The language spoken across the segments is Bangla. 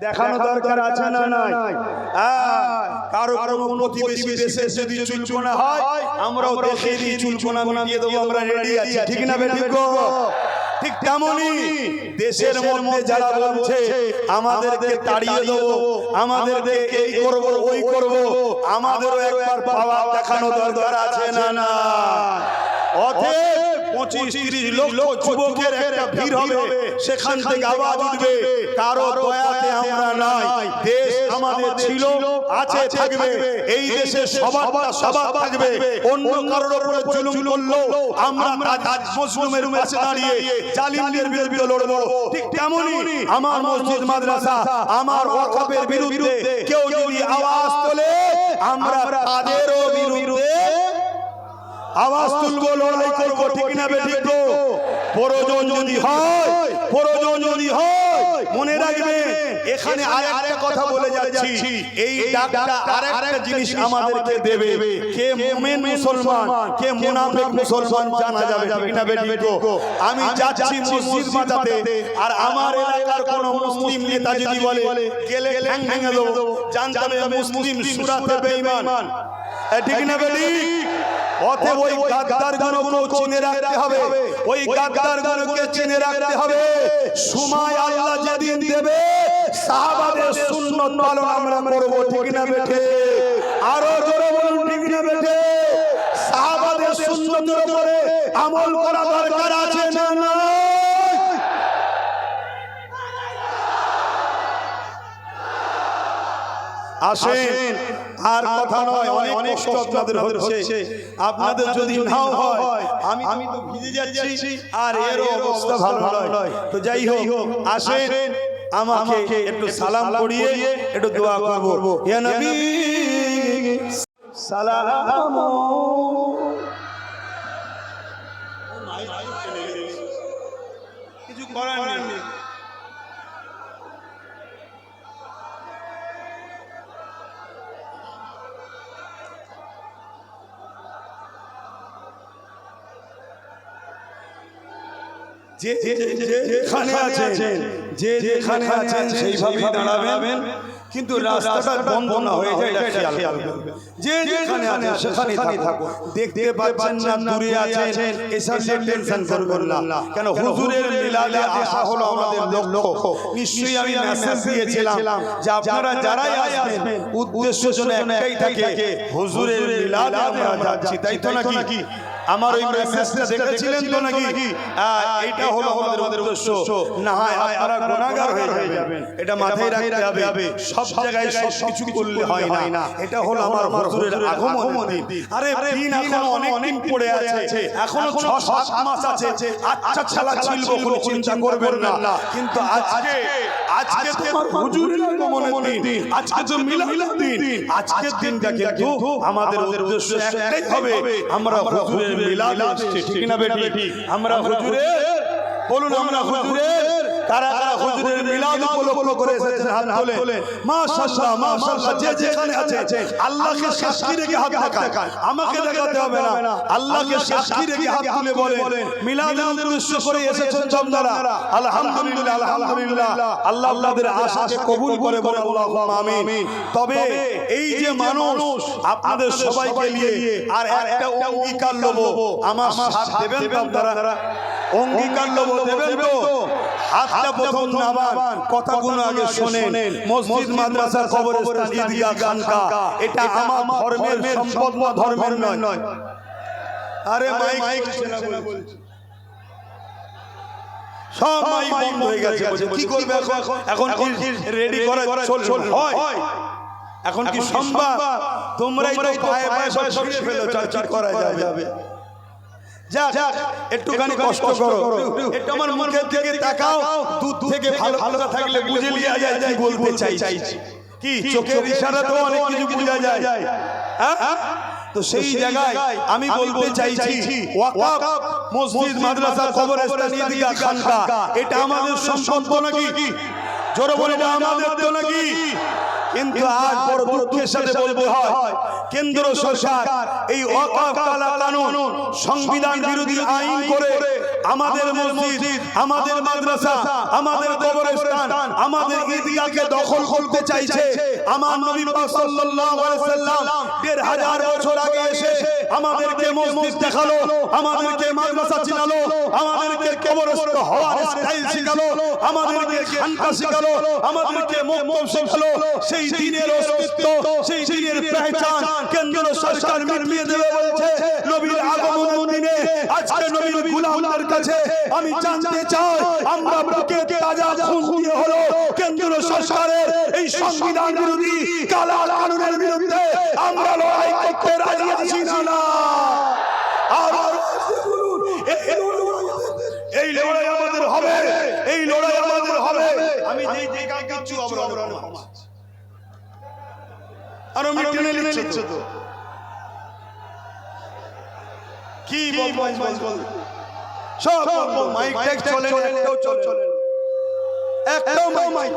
দেখানো দরকার আছে না নাই? কারও কারও প্রতিবেশী দেশে যদি হয় আমরাও চুলকোনা মিটিয়ে দেবো আমরা রেডি আছি। ঠিক না বেঠিক? ঠিক তেমনই দেশের মধ্যে যারা বলছে আমাদেরকে তাড়িয়ে দেবো আমাদেরকে এই করব ওই করব আমাদেরও একবার পাওয়া দেখানো দরকার আছে না না অতএব পঁচিশ তিরিশ লক্ষ যুবকের একটা ভিড় হবে। সেখান থেকে আওয়াজ উঠবে। কারও দয়াতে আমরা নাই। দেশ আমাদের ছিল আছে থাকবে। এই দেশে সবার সবার থাকবে। অন্য কারোর উপরে জুলুম করল আমরা পাশে দাঁড়িয়ে জালিমদের বিরুদ্ধে লড়বো। ঠিক তেমনই আমার মসজিদ মাদ্রাসা আমার ওয়াকফের বিরুদ্ধে কেউ যদি আওয়াজ তোলে আমরা তাদেরও বিরুদ্ধে আওয়াজ তুলবো লড়াই করব ঠিক না বেঠিক প্রয়োজন যদি হয় প্রয়োজন যদি হয় মনে রাখবেন এখানে আরেকটা কথা বলে যাচ্ছি। এই ডাকটা আরেকটা জিনিস আমাদেরকে দেবে। কে মুমিন মুসলমান কে মুনাফিক মুসলমান জানা যাবে ঠিক না বেঠিক আমি যাচ্ছি মসজিদ মাজাতে আর আমার এলাকার কোন মুসলিম নেতা যদি বলে গেলে ঠ্যাং ভেঙে দেবো। জানতে হবে মুসলিম সুরাতে বেঈমান ঠিক না বেঠিক? অতএব ওই গাদ্দার গুলোকে চিনে রাখতে হবে। ওই গাদ্দার গুলোকে চিনে রাখতে হবে। সময় আল্লাহ যেদিন দেবে সাহাবাদের সুন্নত পালন আমরা করব ঠিক না বেঠে। আরও জোরে বলুন ঠিক না বেঠে। সাহাবাদের সুন্নতের উপরে আমল করা দরকার আছে না না? আসেন। আর কথা নয় অনেক কষ্ট আপনাদের হচ্ছে। আপনাদের যদি নাও হয় আমি আমি তো ভিজে যাচ্ছি। আর এর অবস্থা ভালো নয়। তো যাই হোক আসেন আমাকে একটু সালাম করিয়ে একটু দোয়া করব। ইয়া নবী। সালাম। কিছু করার নেই। যে যেখানে আছেন যে যেখানে আছেন সেইভাবেই দাঁড়াবেন। কিন্তু রাস্তাটা বন্ধ না হয়ে যায় এটা খেয়াল করবেন। যে যেখানে আছেন সেখানেই থাকুন। দেখতে পাচ্ছেন না দূরে আছেন এসব নিয়ে টেনশন করবেন না। কেন হুজুরের মিলাদে আসা হলো আমাদের লক্ষ্য। নিশ্চয়ই আমি মেসেজ দিয়েছিলাম। যে আপনারা যারাই আসবেন উদ্দেশ্য যেন একটাই থাকে হুজুরের মিলাদে আমরা যাচ্ছি তাই তো নাকি? আমার ওই মেসেজটা দেখেছিলেন তো নাকি? এটা হলো আমাদের উদ্দেশ্য। না হয় আপনারা গুনাহগার হয়ে যাবেন। এটা মাথায় রাখতে হবে। সব জায়গায় সব কিছু করলে হয় না। এটা হলো আমার হুজুরের আগমন। আরে দিন এখন অনেক দিন পড়ে আছে। এখনও ছ সাত মাস আছে। আচ্ছা ছালা ছিল কোনো চিন্তা করবেন না। কিন্তু আজকে আজকে তোমার হুজুরের আগমনের দিন। আজকে তো মিলাদ দিন আজকের দিনটা কিন্তু আমাদের উদ্দেশ্য একটাই হবে আমরা হুজুরের মিলাদ এসেছি ঠিক না বেটি? আমরা হুজুরের বলুন আমরা হুজুরের কারা কারা হুজুরের মিলাদ উপলক্ষ করে এসেছেন হাত তোলে। মাশাআল্লাহ মাশাআল্লাহ যে যেখানে আছে আল্লাহকে সাক্ষী রেখে হাত দেখান। আমাকে দেখাতে হবে না। আল্লাহকে সাক্ষী রেখে হাত তুলে বলেন। মিলাদের উদ্দেশ্য করে এসেছেন জমদারা আলহামদুলিল্লাহ আলহামদুলিল্লাহ আল্লাহ আপনাদের আশাকে কবুল করে বলে আল্লাহুম্মা আমিন। তবে এই যে মানুষ আপনাদের সবাইকে নিয়ে আর একটা অঙ্গীকার লব আমার সাথ দেবেন আপনারা অঙ্গীকার লব দেবেন তো হাতটা প্রথম নামান কথাগুলো আগে শোনেন। মসজিদ মাদ্রাসা কবরস্থান ঈদগাহ খানকা। এটা আমার ধর্মের সম্পদ না ধর্মের নয়। আরে মাইক বলছি। সব মাইক বন্ধ হয়ে গেছে। কি করবে এখন? এখন? রেডি করা চল হয়। এখন কি সম্ভব? তোমরাই তো পায়ে পায়ে সব ছড়িয়ে ফেলো করা যাবে। যাক একটুখানি কষ্ট করো। একটু আমার মুখের দিকে তাকাও। দুধ থেকে ভালো ভালো থাকলে বুঝে লিয়া যায় কি বলতে চাইছি। কি চোখের ইশারাতেও অনেক কিছু বোঝা যায়। হ্যাঁ? তো সেই জায়গায় আমি বলতে চাইছি ওয়াকাফ মসজিদ মাদ্রাসা কবরস্থান ঈদগাহ খানকা। এটা আমাদের সম্পদ নাকি? জোরে বলে আমাদের তো নাকি? কিন্তু আজ বড় দুঃখের সাথে বলব হয় কেন্দ্র সরকার এই কালা কানুন সংবিধান বিরোধী আইন করে আমাদের মসজিদ আমাদের মাদ্রাসা আমাদের কবরস্থান আমাদের ঈদগাহকে দখল করতে চাইছে আমার নবী পাক সাল্লাল্লাহু আলাইহি সাল্লাম দেড় হাজার বছর আগে এসে আমাদেরকে মসজিদ দেখাল আমাদেরকে মাদ্রাসা চিনালো আমাদেরকে কবরস্থ হওয়ার স্টাইল শিখালো আমাদেরকে খানকা শিখালো আমাদেরকে মক্তব শিখালো সেই দিনের অস্তিত্ব সেই দিনের পেহচান কেন্দ্র সরকার মিটিয়ে দেবে বলছে নবীর আগমন দিনে আজকে নবীর গুলামদের কাছে আমি জানতে চাই আমরা বুকে তাজা খুন দিয়ে হলো কেন্দ্র সরকারের এই সংবিধান বিরোধী কালা কানুনের বিরুদ্ধে আমরা লড়াই করতে রাজি আছি না। আর এই লড়াই- আমাদের হবে। এই লড়াই আমাদের হবে। আমি যেই যেই কাজ করছি। অবরণ আরও মিটিয়ে নিচ্ছে তো। কি বল সব মাইক টেক চলে একটাও চলে। একটাও মাইক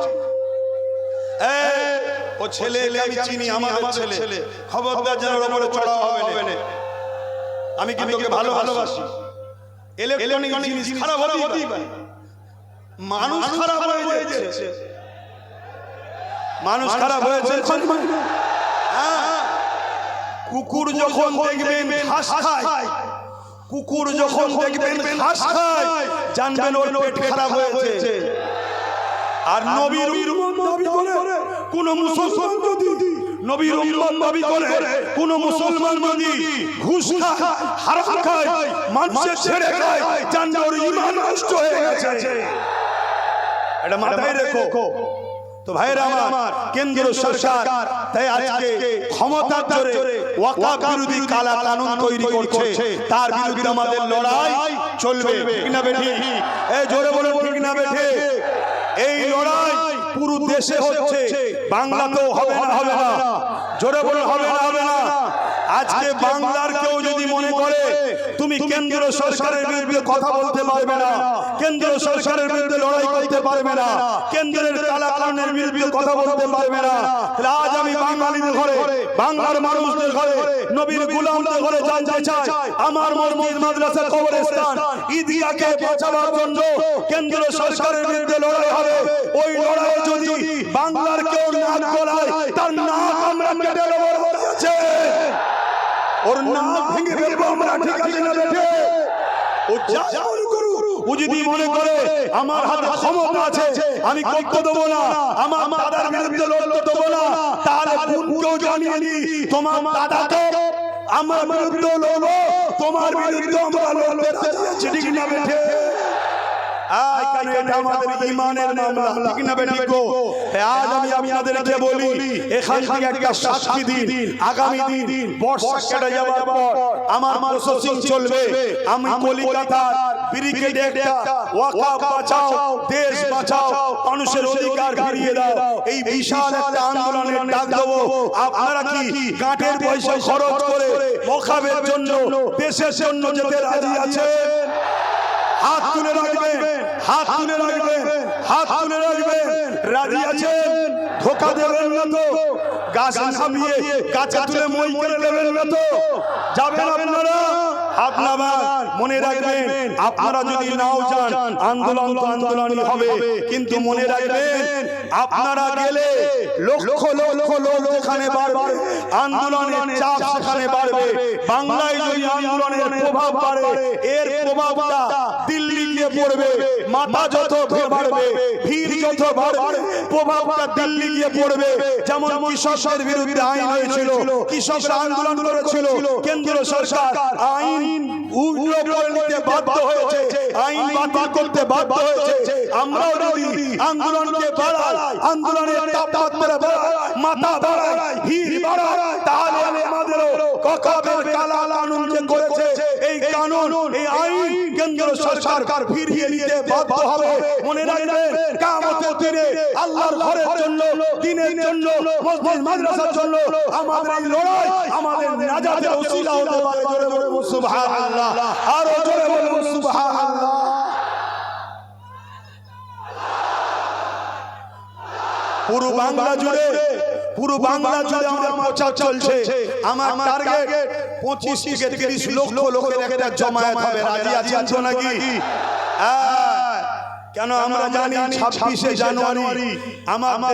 ও ছেলে আমি চিনি আমাদের ছেলে। খবরদার যেন ওর উপরে চড়া হবে না। আমি কিন্তু ওকে ভালো ভালোবাসি। ইলেকট্রনিক জিনিস খারাপ হতেই পারে। মানুষ খারাপ হয়ে যাচ্ছে। মানুষ খারাপ হয়েছে। হ্যাঁ। কুকুর যখন দেখবেন ঘাস খায় কুকুর যখন দেখবেন ঘাস খায় জানবেন ওর পেট খারাপ হয়েছে। আর নবীর উম্মত দাবি করে কোন মুসলমান যদি নবীর উম্মত দাবি করে কোন মুসলমান যদি ঘুষ খায় হারাম খায় মানুষের ছেড়ে খায় জানবে ওর ঈমান নষ্ট হয়ে গেছে। এটা মাথায় রেখো। তো ভাইরা আমার কেন্দ্র সরকার তাই আজকে ক্ষমতার জোরে ওয়াকাফ বিরোধী কালা কানুন তৈরি করছে। তার বিরুদ্ধে আমাদের লড়াই চলবে। ঠিক না বেঠি? এই জোরে বলে ঠিক না বেঠি? এই লড়াই পুরো দেশে হচ্ছে। বাংলাতেও হবে না হবে না। জোরে বলে হবে না হবে না। আজকে বাংলার কেউ যদি মনে করে তুমি কেন্দ্র সরকারের বিরুদ্ধে কথা বলতে পারবে না। কেন্দ্র সরকারের বিরুদ্ধে লড়াই করতে পারবে না। কেন্দ্রের কালা কানুনের বিরুদ্ধে কথা বলতে পারবে না। আজ আমি বাঙালিদের ঘরে বাংলার মানুষদের ঘরে নবীর গুলামদের ঘরে জানতে চাই আমার মসজিদ মাদ্রাসা কবরস্থান ঈদগাহকে বাঁচাবার জন্য কেন্দ্র সরকারের বিরুদ্ধে লড়াই হবে। ওই লড়াই যদি বাংলার কেউ নাক গলায় তার নাক আমরা কেটে দেবো বলেছে ওর ফেলব আমরা ঠিক আছে না বেঠে? ও যা ও যদি মনে করে আমার হাতে ক্ষমতা আছে আমি করতে দেবো না আমার দাদার বিরুদ্ধে লড়তে দেবো না তাহলে বোনকেও জানিয়ে নি তোমার দাদাকে আমার বিরুদ্ধে লড়বো তোমার বিরুদ্ধে আমরা লড়তে রাজি আছি, ঠিক না বেঠে? আজ কেন এটা আমাদের ইমানের মামলা। ঠিক না বেটি গো। আজ আমি আপনাদেরকে বলি এখান থেকে একটা সাক্ষী দিন। আগামী দিন বর্ষা কেটে যাওয়ার পর আমার প্রসেসিং চলবে। আমি কলিকাতার ব্রিগেডে একটা ওয়াকাফ বাঁচাও দেশ বাঁচাও মানুষের অধিকার ফিরিয়ে দাও। এই বিশাল একটা আন্দোলনের ডাক দেবো। আপনারা কি গাঁটের পয়সা খরচ করে মোকাবের জন্য দেশের জন্য যেতে রাজি আছেন? হাত তুলে রাখবেন হাত তুলে রাখবেন হাত তুলে রাখবেন। রাজি আছেন? ধোকা দেবেন না তো? গাছ নামিয়ে গাছে তুলে মই করে দেবেন না তো? যাবেন আপনারা? হাত নামান মনে রাখবেন আপনারা যদি নাও যান আন্দোলন তো আন্দোলনই হবে। কিন্তু মনে রাখবেন আপনারা গেলে লক্ষ লক্ষ লোক এখানে বাড়বে আন্দোলনের চাপ সেখানে বাড়বে। বাংলায় যদি আন্দোলনের প্রভাব বাড়ে এর প্রভাবটা পড়বে মাথা যত বাড়বে ভিড় যত বাড়বে প্রভাবটা দিল্লি গিয়ে পড়বে। যেমন কৃষকদের বিরুদ্ধে আইন হয়েছিল কৃষকরা আন্দোলন করেছিল কেন্দ্র সরকার আইন উল্টো করে নিতে বাধ্য হয়েছে আইন বাতিল করতে বাধ্য হয়েছে। আমরাও যদি আন্দোলনকে বাড়াই আন্দোলনের তাপমাত্রা বাড়াই মাথা বাড়াই ভিড় বাড়াই। তাহলে কানুন এই আইন কেন্দ্র সরকার ফিরিয়ে নিতে বাধ্য হবে। মনে রাখবেন কামতের দিনে আল্লাহর ঘরের জন্য দিনের জন্য মসজিদ মাদ্রাসার জন্য আমাদের এই লড়াই আমাদের নাজাতের ওসিলা হতে পারে। জোরে বলব সুবহানাল্লাহ। আর জোরে বলব সুবহানাল্লাহ। পুরো বাংলা জুড়ে পুরো বাংলা জুড়ে আমার প্রচার চলছে। আমার টার্গেট পঁচিশ থেকে তিরিশ লক্ষ লোকের একটা জমায়েত হবে। রাজি আছেন নাকি? হ্যাঁ। কেন আমরা জানি ছাব্বিশে জানুয়ারি আমার